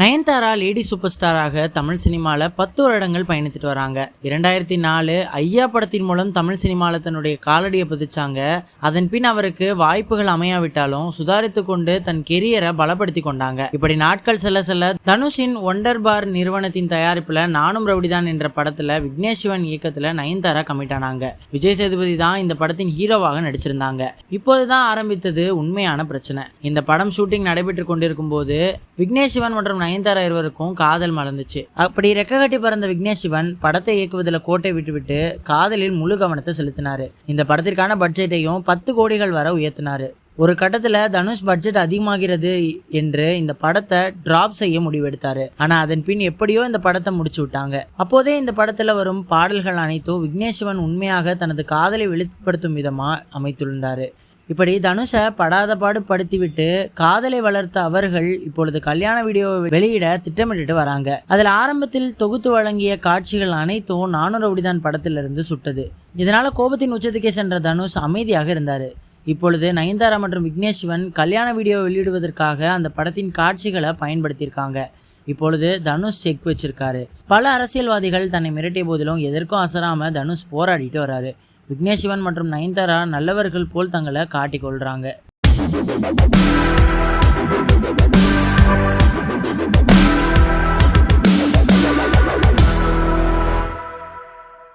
Nayanthara lady super ஸ்டாராக தமிழ் சினிமாவில் பத்து வருடங்கள் பயணித்துட்டு வராங்க. இரண்டாயிரத்தி நாலு ஐயா படத்தின் மூலம் தமிழ் சினிமாவில் தன்னுடைய காலடியை பதிச்சாங்க. அதன் பின் அவருக்கு வாய்ப்புகள் அமையாவிட்டாலும் சுதாரித்து கொண்டு தன் கெரியரை பலப்படுத்தி கொண்டாங்க. இப்படி நாட்கள் செல்ல செல்ல தனுஷின் ஒண்டர் பார் நிறுவனத்தின் தயாரிப்பில் நானும் ரவுடிதான் என்ற படத்தில் விக்னேஷ் சிவன் இயக்கத்தில் நயன்தாரா கமிட் ஆனாங்க. விஜய் சேதுபதி தான் இந்த படத்தின் ஹீரோவாக நடிச்சிருந்தாங்க. இப்போதுதான் ஆரம்பித்தது உண்மையான பிரச்சனை. இந்த படம் ஷூட்டிங் நடைபெற்று கொண்டிருக்கும் போது விக்னேஷ் சிவன் மற்றும் நயன்தாரா இருவருக்கும் காதல் மலர்ந்துச்சு. அப்படி ரெக்க கட்டி பறந்த விக்னேஷ் சிவன் படத்தை இயக்குவதில் கோட்டை விட்டுவிட்டு காதலில் முழு கவனத்தை செலுத்தினாரு. இந்த படத்திற்கான பட்ஜெட்டையும் பத்து கோடிகள் வரை உயர்த்தினாரு. ஒரு கட்டத்தில் தனுஷ் பட்ஜெட் அதிகமாகிறது என்று இந்த படத்தை டிராப் செய்ய முடிவெடுத்தாரு. ஆனால் அதன் பின் எப்படியோ இந்த படத்தை முடிச்சு விட்டாங்க. அப்போதே இந்த படத்தில் வரும் பாடல்கள் அனைத்தும் விக்னேஷ் சிவன் உண்மையாக தனது காதலை வெளிப்படுத்தும் விதமாக அமைத்துள்ளார் இப்படி தனுஷை படாத பாடு படுத்திவிட்டு காதலை வளர்த்த அவர்கள் இப்பொழுது கல்யாண வீடியோவை வெளியிட திட்டமிட்டுட்டு வராங்க. அதில் ஆரம்பத்தில் தொகுத்து வழங்கிய காட்சிகள் அனைத்தும் நானூறு அப்படிதான் படத்திலிருந்து சுட்டது. இதனால கோபத்தின் உச்சத்துக்கே சென்ற தனுஷ் அமைதியாக இருந்தார். இப்பொழுது நயன்தாரா மற்றும் விக்னேஷ் சிவன் கல்யாண வீடியோ வெளியிடுவதற்காக அந்த படத்தின் காட்சிகளை பயன்படுத்தியிருக்காங்க. இப்பொழுது தனுஷ் செக் வச்சிருக்காரு. பல அரசியல்வாதிகள் தன்னை மிரட்டிய போதிலும் எதற்கும் அசராம தனுஷ் போராடிட்டு வராரு. விக்னேஷிவன் மற்றும் நயன்தாரா நல்லவர்கள் போல் தங்களை காட்டிக்கொள்றாங்க.